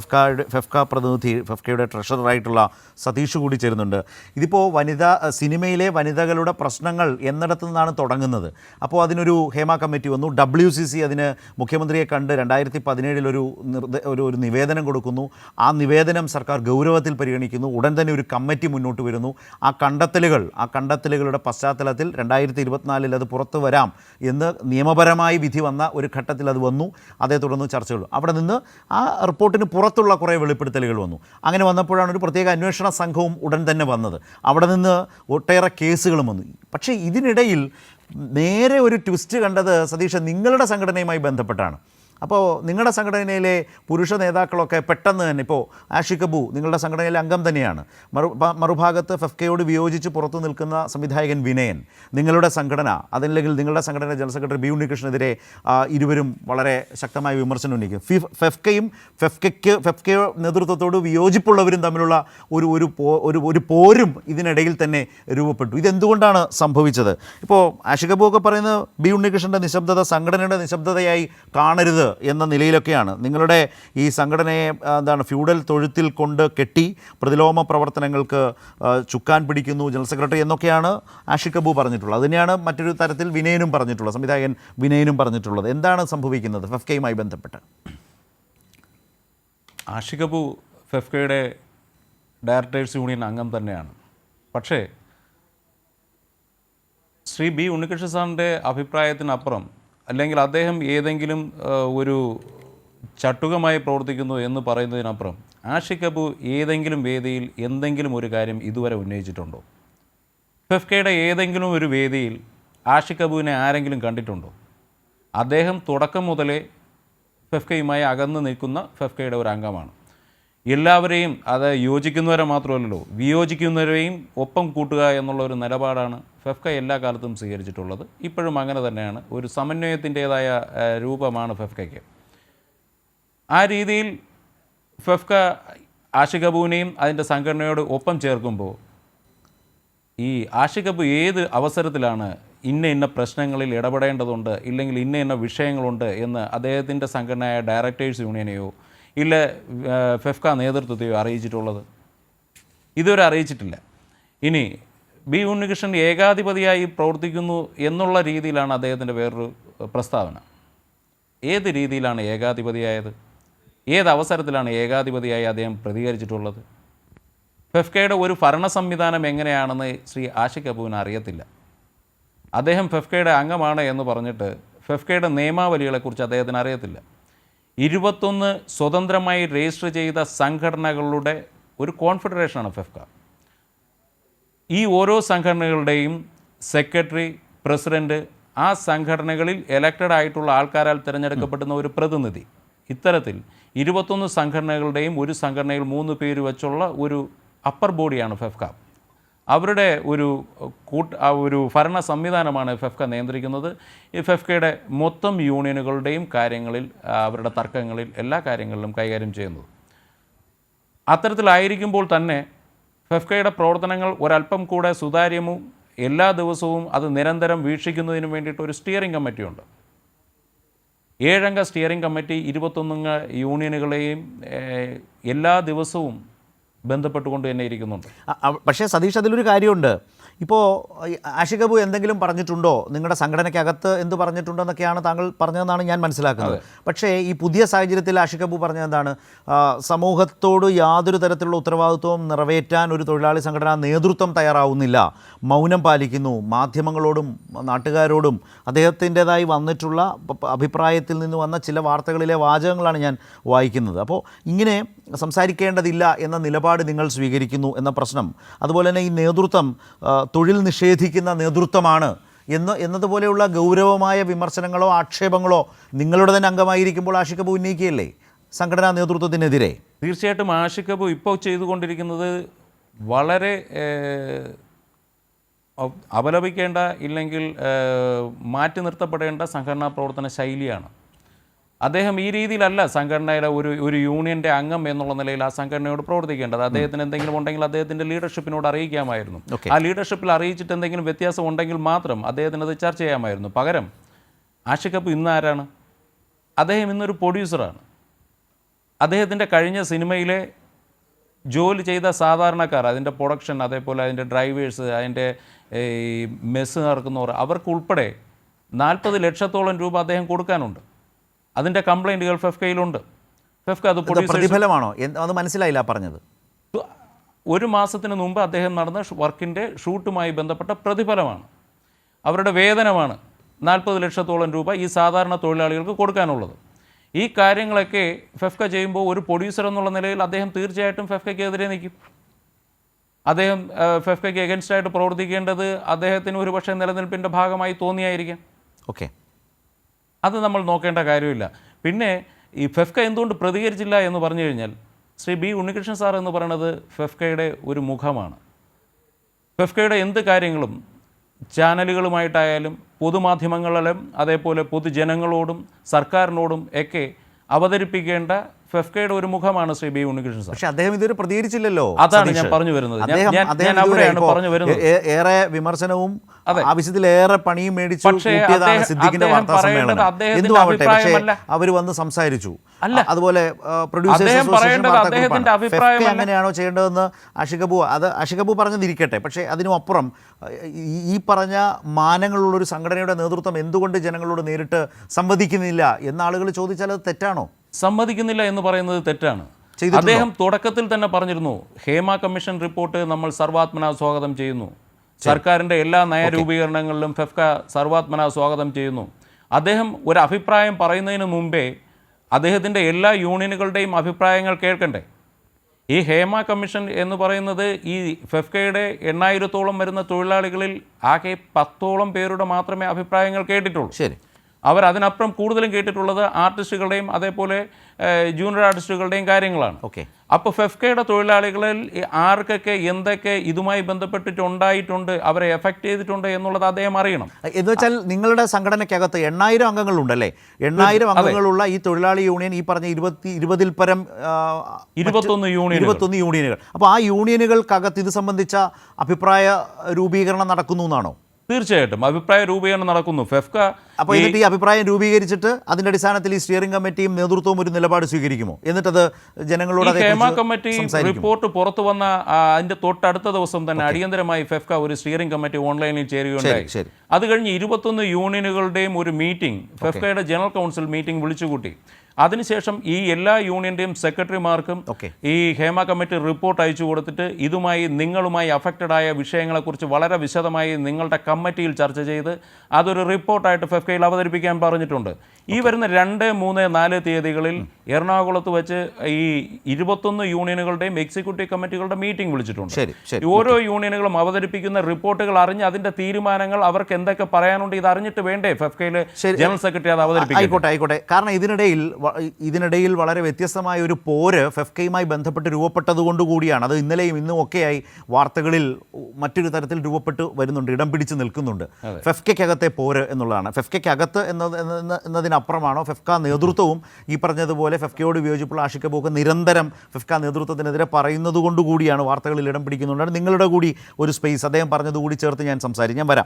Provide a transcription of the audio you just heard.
ഫെഫ്കയുടെ ഫെഫ്ക പ്രതിനിധി ഫെഫ്കയുടെ ട്രഷററായിട്ടുള്ള സതീഷ് കൂടി ചേരുന്നുണ്ട്. ഇതിപ്പോൾ വനിതാ സിനിമയിലെ വനിതകളുടെ പ്രശ്നങ്ങൾ എന്നിടത്തു നിന്നാണ് തുടങ്ങുന്നത്. അപ്പോൾ അതിനൊരു ഹേമ കമ്മിറ്റി വന്നു. ഡബ്ല്യു സി സി അതിന് മുഖ്യമന്ത്രിയെ കണ്ട് രണ്ടായിരത്തി പതിനേഴിലൊരു ഒരു ഒരു നിവേദനം കൊടുക്കുന്നു. ആ നിവേദനം സർക്കാർ ഗൗരവത്തിൽ പരിഗണിക്കുന്നു. ഉടൻ തന്നെ ഒരു കമ്മിറ്റി മുന്നോട്ട് വരുന്നു. ആ കണ്ടെത്തലുകൾ ആ കണ്ടെത്തലുകളുടെ പശ്ചാത്തലത്തിൽ രണ്ടായിരത്തി ഇരുപത്തിനാലിൽ അത് പുറത്തു വരാം എന്ന് നിയമപരമായി വിധി വന്ന ഒരു ഘട്ടത്തിൽ അത് വന്നു. അതേ തുടർന്ന് ചർച്ചകൾ അവിടെ നിന്ന് ആ റിപ്പോർട്ടിന് പുറത്തുള്ള കുറേ വെളിപ്പെടുത്തലുകൾ വന്നു. അങ്ങനെ വന്നപ്പോഴാണ് ഒരു പ്രത്യേക അന്വേഷണ സംഘവും ഉടൻ തന്നെ വന്നത്. അവിടെ നിന്ന് ഒട്ടേറെ കേസുകളും വന്നു. പക്ഷേ ഇതിനിടയിൽ നേരെ ഒരു ട്വിസ്റ്റ് കണ്ടത് സതീഷ് നിങ്ങളുടെ സംഘടനയുമായി ബന്ധപ്പെട്ടാണ്. അപ്പോൾ നിങ്ങളുടെ സംഘടനയിലെ പുരുഷ നേതാക്കളൊക്കെ പെട്ടെന്ന് തന്നെ ഇപ്പോൾ ആഷിഖ് അബു നിങ്ങളുടെ സംഘടനയിലെ അംഗം തന്നെയാണ്. മറു മറുഭാഗത്ത് ഫെഫ്കയോട് വിയോജിച്ച് പുറത്തു നിൽക്കുന്ന സംവിധായകൻ വിനയൻ നിങ്ങളുടെ സംഘടന അതല്ലെങ്കിൽ നിങ്ങളുടെ സംഘടന ജനറൽ സെക്രട്ടറി ബി ഉണ്ണികൃഷ്ണനെതിരെ ഇരുവരും വളരെ ശക്തമായ വിമർശനം ഉന്നയിക്കും. ഫി ഫെഫ്കയും ഫെഫ്കയ്ക്ക് ഫെഫ്കയോ നേതൃത്വത്തോട് വിയോജിപ്പുള്ളവരും തമ്മിലുള്ള ഒരു ഒരു ഒരു ഒരു പോരും ഇതിനിടയിൽ തന്നെ രൂപപ്പെട്ടു. ഇതെന്തുകൊണ്ടാണ് സംഭവിച്ചത്? ഇപ്പോൾ ആഷിഖ് അബു ഒക്കെ പറയുന്നത് ബി ഉണ്ണികൃഷ്ണന്റെ നിശബ്ദത സംഘടനയുടെ നിശബ്ദതയായി കാണരുത് എന്ന നിലയിലൊക്കെയാണ്. നിങ്ങളുടെ ഈ സംഘടനയെ എന്താണ് ഫ്യൂഡൽ തൊഴുത്തിൽ കൊണ്ട് കെട്ടി പ്രതിലോമ പ്രവർത്തനങ്ങൾക്ക് ചുക്കാൻ പിടിക്കുന്നു ജനറൽ സെക്രട്ടറി എന്നൊക്കെയാണ് ആഷിഖ് അബു പറഞ്ഞിട്ടുള്ളത്. അതിനെയാണ് മറ്റൊരു തരത്തിൽ വിനയനും പറഞ്ഞിട്ടുള്ളത് സംവിധായകൻ വിനയനും പറഞ്ഞിട്ടുള്ളത്. എന്താണ് സംഭവിക്കുന്നത് ഫെഫ്കയുമായി ബന്ധപ്പെട്ട്? ആഷിഖ് അബു ഫെഫ്കയുടെ ഡയറക്ടേഴ്സ് യൂണിയൻ അംഗം തന്നെയാണ്. പക്ഷേ ശ്രീ ബി ഉണ്ണികൃഷ്ണ സാറിന്റെ അഭിപ്രായത്തിനപ്പുറം അല്ലെങ്കിൽ അദ്ദേഹം ഏതെങ്കിലും ഒരു ചട്ടുകമായി പ്രവർത്തിക്കുന്നു എന്ന് പറയുന്നതിനപ്പുറം ആഷിഖ് അബു ഏതെങ്കിലും വേദിയിൽ എന്തെങ്കിലും ഒരു കാര്യം ഇതുവരെ ഉന്നയിച്ചിട്ടുണ്ടോ? ഫെഫ്കയുടെ ഏതെങ്കിലും ഒരു വേദിയിൽ ആഷിഖ് അബുവിനെ ആരെങ്കിലും കണ്ടിട്ടുണ്ടോ? അദ്ദേഹം തുടക്കം മുതലേ ഫെഫ്കയുമായി അകന്നു നിൽക്കുന്ന ഫെഫ്കയുടെ ഒരു അംഗമാണ്. എല്ലാവരെയും അത് യോജിക്കുന്നവരെ മാത്രമല്ലല്ലോ വിയോജിക്കുന്നവരെയും ഒപ്പം കൂട്ടുക എന്നുള്ള ഒരു നിലപാടാണ് ഫെഫ്ക എല്ലാ കാലത്തും സ്വീകരിച്ചിട്ടുള്ളത്. ഇപ്പോഴും അങ്ങനെ തന്നെയാണ്. ഒരു സമന്വയത്തിന്റേതായ രൂപമാണ് ഫെഫ്കയ്ക്ക്. ആ രീതിയിൽ ഫെഫ്ക ആഷിഖ് അബുവിനെയും അതിന്റെ സംഘടനയോട് ഒപ്പം ചേർക്കുമ്പോൾ ഈ ആഷിഖ് ഏത് അവസരത്തിലാണ് ഇന്ന ഇന്ന പ്രശ്നങ്ങളിൽ ഇടപെടേണ്ടതുണ്ട് ഇല്ലെങ്കിൽ ഇന്ന ഇന്ന വിഷയങ്ങളുണ്ട് എന്ന് അദ്ദേഹത്തിന്റെ സംഘടനയായ ഡയറക്ടേഴ്സ് യൂണിയനെയോ ഇല്ല ഫെഫ്ക നേതൃത്വത്തെയോ അറിയിച്ചിട്ടുള്ളത്. ഇതുവരെ അറിയിച്ചിട്ടില്ല. ഇനി ബി ഉണ്ണികൃഷ്ണൻ ഏകാധിപതിയായി പ്രവർത്തിക്കുന്നു എന്നുള്ള രീതിയിലാണ് അദ്ദേഹത്തിന്റെ വേറൊരു പ്രസ്താവന. ഏത് രീതിയിലാണ് ഏകാധിപതിയായത്? ഏത് അവസരത്തിലാണ് ഏകാധിപതിയായി അദ്ദേഹം പ്രതികരിച്ചിട്ടുള്ളത്? ഫെഫ്കയുടെ ഒരു ഭരണ സംവിധാനം എങ്ങനെയാണെന്ന് ശ്രീ ആഷിഖ് അബുവിന് അറിയത്തില്ല. അദ്ദേഹം ഫെഫ്കയുടെ അംഗമാണ് എന്ന് പറഞ്ഞിട്ട് ഫെഫ്കയുടെ നിയമാവലികളെക്കുറിച്ച് അദ്ദേഹത്തിന് അറിയത്തില്ല. ഇരുപത്തൊന്ന് സ്വതന്ത്രമായി രജിസ്റ്റർ ചെയ്ത സംഘടനകളുടെ ഒരു കോൺഫെഡറേഷനാണ് ഫെഫ്ക ഈ ഓരോ സംഘടനകളുടെയും സെക്രട്ടറി പ്രസിഡന്റ് ആ സംഘടനകളിൽ എലക്റ്റഡ് ആയിട്ടുള്ള ആൾക്കാരാൽ തിരഞ്ഞെടുക്കപ്പെടുന്ന ഒരു പ്രതിനിധി. ഇത്തരത്തിൽ ഇരുപത്തൊന്ന് സംഘടനകളുടെയും ഒരു സംഘടനയിൽ മൂന്ന് പേര് വെച്ചുള്ള ഒരു അപ്പർ ബോഡിയാണ് ഫെഫ്ക അവരുടെ ഒരു കൂട്ട് ആ ഒരു ഭരണ സംവിധാനമാണ് ഫെഫ്ക നിയന്ത്രിക്കുന്നത്. ഈ ഫെഫ്കയുടെ മൊത്തം യൂണിയനുകളുടെയും കാര്യങ്ങളിൽ അവരുടെ തർക്കങ്ങളിൽ എല്ലാ കാര്യങ്ങളിലും കൈകാര്യം ചെയ്യുന്നത്. അത്തരത്തിലായിരിക്കുമ്പോൾ തന്നെ ഫെഫ്കയുടെ പ്രവർത്തനങ്ങൾ ഒരല്പം കൂടെ സുതാര്യവും എല്ലാ ദിവസവും അത് നിരന്തരം വീക്ഷിക്കുന്നതിന് വേണ്ടിയിട്ട് ഒരു സ്റ്റിയറിംഗ് കമ്മിറ്റിയുണ്ട് ഏഴംഗ സ്റ്റിയറിംഗ് കമ്മിറ്റി ഇരുപത്തൊന്നംഗ യൂണിയനുകളെയും എല്ലാ ദിവസവും ബന്ധപ്പെട്ടുകൊണ്ട് തന്നെ ഇരിക്കുന്നുണ്ട്. പക്ഷേ സതീഷ് അതിലൊരു കാര്യമുണ്ട്. ഇപ്പോൾ ആഷികബു എന്തെങ്കിലും പറഞ്ഞിട്ടുണ്ടോ? നിങ്ങളുടെ സംഘടനയ്ക്കകത്ത് എന്ത് പറഞ്ഞിട്ടുണ്ടോ എന്നൊക്കെയാണ് താങ്കൾ പറഞ്ഞതെന്നാണ് ഞാൻ മനസ്സിലാക്കുന്നത്. പക്ഷേ ഈ പുതിയ സാഹചര്യത്തിൽ ആഷികബു പറഞ്ഞതെന്താണ് പറഞ്ഞത് എന്താണ്? ആ, സമൂഹത്തോട് യാതൊരു തരത്തിലുള്ള ഉത്തരവാദിത്വവും നിറവേറ്റാൻ ഒരു തൊഴിലാളി സംഘടനാ നേതൃത്വം തയ്യാറാവുന്നില്ല. മൗനം പാലിക്കുന്നു. മാധ്യമങ്ങളോടും നാട്ടുകാരോടും അദ്ദേഹത്തിന്റെതായി വന്നിട്ടുള്ള അഭിപ്രായത്തിൽ നിന്ന് വന്ന ചില വാർത്തകളിലെ വാചകങ്ങളാണ് ഞാൻ വായിക്കുന്നത്. അപ്പോൾ ഇങ്ങനെ സംസാരിക്കേണ്ടതില്ല എന്ന നിലപാട് നിങ്ങൾ സ്വീകരിക്കുന്നു എന്ന പ്രശ്നം. അതുപോലെ തന്നെ ഈ നേതൃത്വം തൊഴിൽ നിഷേധിക്കുന്ന നേതൃത്വമാണ് എന്ന് എന്നതുപോലെയുള്ള ഗൗരവമായ വിമർശനങ്ങളോ ആക്ഷേപങ്ങളോ നിങ്ങളുടെ തന്നെ അംഗമായിരിക്കുമ്പോൾ ആഷിഖ് അബു ഉന്നയിക്കുകയല്ലേ? സംഘടനാ നേതൃത്വത്തിനെതിരെ. തീർച്ചയായിട്ടും ആഷിഖ് അബു ഇപ്പോൾ ചെയ്തുകൊണ്ടിരിക്കുന്നത് വളരെ അപലപിക്കേണ്ട ഇല്ലെങ്കിൽ മാറ്റി നിർത്തപ്പെടേണ്ട സംഘടനാ പ്രവർത്തന ശൈലിയാണ്. അദ്ദേഹം ഈ രീതിയിലല്ല സംഘടനയുടെ ഒരു ഒരു യൂണിയന്റെ അംഗം എന്നുള്ള നിലയിൽ ആ സംഘടനയോട് പ്രവർത്തിക്കേണ്ടത്. അദ്ദേഹത്തിന് എന്തെങ്കിലും ഉണ്ടെങ്കിൽ അദ്ദേഹത്തിന്റെ ലീഡർഷിപ്പിനോട് അറിയിക്കാമായിരുന്നു. ആ ലീഡർഷിപ്പിൽ അറിയിച്ചിട്ട് എന്തെങ്കിലും വ്യത്യാസം ഉണ്ടെങ്കിൽ മാത്രം അദ്ദേഹത്തിന് അത് ചർച്ച ചെയ്യാമായിരുന്നു. പകരം ആഷിക്കപ്പ് ഇന്ന് ആരാണ്? അദ്ദേഹം ഇന്നൊരു പ്രൊഡ്യൂസറാണ് അദ്ദേഹത്തിന്റെ കഴിഞ്ഞ സിനിമയിലെ ജോലി ചെയ്ത സാധാരണക്കാർ അതിന്റെ പ്രൊഡക്ഷൻ അതേപോലെ അതിന്റെ ഡ്രൈവേഴ്സ് അതിന്റെ ഈ മെസ്സ് നടക്കുന്നവർ അവർക്കുൾപ്പെടെ നാൽപ്പത് ലക്ഷത്തോളം രൂപ അദ്ദേഹം കൊടുക്കാനുണ്ട്. അതിന്റെ കംപ്ലൈന്റുകൾ ഫെഫ്കയിലുണ്ട് ഫെഫ്ക അത് പ്രതിഫലമാണോ? അത് മനസ്സിലായില്ല പറഞ്ഞത്. ഒരു മാസത്തിന് മുമ്പ് അദ്ദേഹം നടന്ന വർക്കിന്റെ ഷൂട്ടുമായി ബന്ധപ്പെട്ട പ്രതിഫലമാണ്. അവരുടെ വേതനമാണ് നാൽപ്പത് ലക്ഷത്തോളം രൂപ ഈ സാധാരണ തൊഴിലാളികൾക്ക് കൊടുക്കാനുള്ളത്. ഈ കാര്യങ്ങളൊക്കെ ഫെഫ്ക ചെയ്യുമ്പോൾ ഒരു പ്രൊഡ്യൂസർ എന്നുള്ള നിലയിൽ അദ്ദേഹം തീർച്ചയായിട്ടും ഫെഫ്കയ്ക്കെതിരെ നിൽക്കും. അദ്ദേഹം ഫെഫ്കയ്ക്ക് എഗൻസ്റ്റായിട്ട് പ്രവർത്തിക്കേണ്ടത് അദ്ദേഹത്തിന് ഒരുപക്ഷെ നിലനിൽപ്പിന്റെ ഭാഗമായി തോന്നിയായിരിക്കാം. ഓക്കെ. അത് നമ്മൾ നോക്കേണ്ട കാര്യമില്ല. പിന്നെ ഈ ഫെഫ്ക എന്തുകൊണ്ട് പ്രതികരിച്ചില്ല എന്ന് പറഞ്ഞു കഴിഞ്ഞാൽ ശ്രീ ബി ഉണ്ണികൃഷ്ണൻ സാർ എന്ന് പറയുന്നത് ഫെഫ്കയുടെ ഒരു മുഖമാണ്. ഫെഫ്കയുടെ എന്ത് കാര്യങ്ങളും ചാനലുകളുമായിട്ടായാലും പൊതുമാധ്യമങ്ങളിലും അതേപോലെ പൊതുജനങ്ങളോടും സർക്കാരിനോടും ഒക്കെ അവതരിപ്പിക്കേണ്ട ഫെഫ്കയുടെ ഒരു മുഖമാണ് ശ്രീ ബി ഉണ്ണികൃഷ്ണൻ സാർ. പക്ഷെ അദ്ദേഹം ഇതുവരെ പ്രതികരിച്ചില്ലല്ലോ അതാണ് ഞാൻ പറഞ്ഞു വരുന്നത്. ഞാൻ- അവിടെയാണ് പറഞ്ഞു വരുന്നത്. ഏറെ വിമർശനവും ആവശ്യത്തിലേറെ പണിയും മേടിച്ചു സിദ്ദിഖിന്റെ വാർത്താ സമ്മേളനം. എന്തുമാവട്ടെ പക്ഷേ അവർ വന്ന് സംസാരിച്ചു. അല്ല. അതുപോലെ എങ്ങനെയാണോ ചെയ്യേണ്ടതെന്ന് അഷികബു അത് അഷികബു പറഞ്ഞതിരിക്കട്ടെ. പക്ഷേ അതിനുമപ്പുറം ഈ- പറഞ്ഞ മാനങ്ങളുള്ള ഒരു സംഘടനയുടെ നേതൃത്വം എന്തുകൊണ്ട് ജനങ്ങളോട് നേരിട്ട് സംവദിക്കുന്നില്ല? എന്ന ആളുകൾ ചോദിച്ചാൽ അത് തെറ്റാണോ? സമ്മതിക്കുന്നില്ല എന്ന് പറയുന്നത് തെറ്റാണ്. അദ്ദേഹം തുടക്കത്തിൽ തന്നെ പറഞ്ഞിരുന്നു ഹേമ കമ്മീഷൻ റിപ്പോർട്ട് നമ്മൾ സർവാത്മന സ്വാഗതം ചെയ്യുന്നു. സർക്കാരിന്റെ എല്ലാ നയരൂപീകരണങ്ങളിലും ഫെഫ്ക സർവാത്മന സ്വാഗതം ചെയ്യുന്നു. അദ്ദേഹം ഒരു അഭിപ്രായം പറയുന്നതിന് മുമ്പേ അദ്ദേഹത്തിന്റെ എല്ലാ യൂണിയനുകളുടെയും അഭിപ്രായങ്ങൾ കേൾക്കണ്ടേ? ഈ ഹേമ കമ്മീഷൻ എന്ന് പറയുന്നത് ഈ ഫെഫ്കയുടെ എണ്ണായിരത്തോളം വരുന്ന തൊഴിലാളികളിൽ ആകെ പത്തോളം പേരുടെ മാത്രമേ അഭിപ്രായങ്ങൾ കേട്ടിട്ടുള്ളൂ. ശരി. അവർ അതിനപ്പുറം കൂടുതലും കേട്ടിട്ടുള്ളത് ആർട്ടിസ്റ്റുകളുടെയും അതേപോലെ ജൂനിയർ ആർട്ടിസ്റ്റുകളുടെയും കാര്യങ്ങളാണ്. ഓക്കെ. അപ്പോൾ ഫെഫ്കയുടെ തൊഴിലാളികളിൽ ആർക്കൊക്കെ എന്തൊക്കെ ഇതുമായി ബന്ധപ്പെട്ടിട്ടുണ്ടായിട്ടുണ്ട് അവരെ എഫക്റ്റ് ചെയ്തിട്ടുണ്ട് എന്നുള്ളത് അദ്ദേഹം അറിയണം. എന്ന് വെച്ചാൽ നിങ്ങളുടെ സംഘടനയ്ക്കകത്ത് എണ്ണായിരം അംഗങ്ങളുണ്ടല്ലേ? എണ്ണായിരം അംഗങ്ങളുള്ള ഈ തൊഴിലാളി യൂണിയൻ ഈ പറഞ്ഞ ഇരുപത്തി ഇരുപതിൽ പരം ഇരുപത്തൊന്ന് യൂണിയൻ ഇരുപത്തൊന്ന് യൂണിയനുകൾ. അപ്പോൾ ആ യൂണിയനുകൾക്കകത്ത് ഇത് സംബന്ധിച്ച അഭിപ്രായ രൂപീകരണം നടക്കുന്നു എന്നാണോ? തീർച്ചയായിട്ടും. അഭിപ്രായ രൂപീകരണം നടക്കുന്നു. ഫെഫ്ക അപ്പോൾ എന്നിട്ട് ഈ അഭിപ്രായം രൂപീകരിച്ചിട്ട് അതിന്റെ അടിസ്ഥാനത്തിൽ ഈ സ്റ്റിയറിംഗ് കമ്മിറ്റിയും നേതൃത്വവും ഒരു നിലപാട് സ്വീകരിക്കുമോ? എന്നിട്ടത് ജനങ്ങളോട് ഹേമ കമ്മിറ്റി റിപ്പോർട്ട് പുറത്തു വന്ന അതിന്റെ തൊട്ടടുത്ത ദിവസം തന്നെ അടിയന്തരമായി ഫെഫ്ക ഒരു സ്റ്റിയറിംഗ് കമ്മിറ്റി ഓൺലൈനിൽ ചേരുകയുണ്ടായി. അത് കഴിഞ്ഞ് ഇരുപത്തൊന്ന് യൂണിയനുകളുടെയും ഒരു മീറ്റിംഗ് ഫെഫ്കയുടെ ജനറൽ കൗൺസിൽ മീറ്റിംഗ് വിളിച്ചുകൂട്ടി. അതിനുശേഷം ഈ എല്ലാ യൂണിയന്റെയും സെക്രട്ടറിമാർക്കും ഈ ഹേമ കമ്മിറ്റി റിപ്പോർട്ട് അയച്ചു കൊടുത്തിട്ട് ഇതുമായി നിങ്ങളുമായി അഫക്റ്റഡ് ആയ വിഷയങ്ങളെക്കുറിച്ച് വളരെ വിശദമായി നിങ്ങളുടെ കമ്മിറ്റിയിൽ ചർച്ച ചെയ്ത് അതൊരു റിപ്പോർട്ടായിട്ട് ഫെഫ്കയിൽ അവതരിപ്പിക്കാൻ പറഞ്ഞിട്ടുണ്ട്. ഈ വരുന്ന രണ്ട് മൂന്ന് നാല് തീയതികളിൽ എറണാകുളത്ത് വെച്ച് ഈ ഇരുപത്തൊന്ന് യൂണിയനുകളുടെയും എക്സിക്യൂട്ടീവ് കമ്മിറ്റികളുടെ മീറ്റിംഗ് വിളിച്ചിട്ടുണ്ട്. ഓരോ യൂണിയനുകളും അവതരിപ്പിക്കുന്ന റിപ്പോർട്ടുകൾ അറിഞ്ഞ് അതിന്റെ തീരുമാനങ്ങൾ അവർക്ക് എന്തൊക്കെ പറയാനുണ്ട് ഇത് അറിഞ്ഞിട്ട് വേണ്ടേ ഫെഫ്കയിൽ ജനറൽ സെക്രട്ടറി അത് അവതരിപ്പിക്കും ആയിക്കോട്ടെ ആയിക്കോട്ടെ. കാരണം ഇതിനിടയിൽ ഇതിനിടയിൽ വളരെ വ്യത്യസ്തമായ ഒരു പോര് ഫെഫ്കയുമായി ബന്ധപ്പെട്ട് രൂപപ്പെട്ടത് കൂടിയാണ്. അത് ഇന്നലെയും ഇന്നും ഒക്കെയായി വാർത്തകളിൽ മറ്റൊരു തരത്തിൽ രൂപപ്പെട്ട് വരുന്നുണ്ട് ഇടം പിടിച്ച് നിൽക്കുന്നുണ്ട്. ഫെഫ്കയ്ക്കകത്തെ പോര് എന്നുള്ളതാണ്. ഫെഫ്കയ്ക്കകത്ത് എന്നത് എന്ന- എന്നതിനപ്പുറമാണോ ഫെഫ്ക നേതൃത്വവും ഈ പറഞ്ഞതുപോലെ ഫെഫ്കയോട് വിയോജിപ്പുള്ള ആഷിക്കബോക്ക് നിരന്തരം ഫെഫ്ക നേതൃത്വത്തിനെതിരെ പറയുന്നത് കൂടിയാണ് വാർത്തകളിൽ ഇടം പിടിക്കുന്നുണ്ട്. നിങ്ങളുടെ കൂടി ഒരു സ്പേസ് അദ്ദേഹം പറഞ്ഞതുകൂടി ചേർത്ത് ഞാൻ സംസാരിക്കും ഞാൻ വരാം.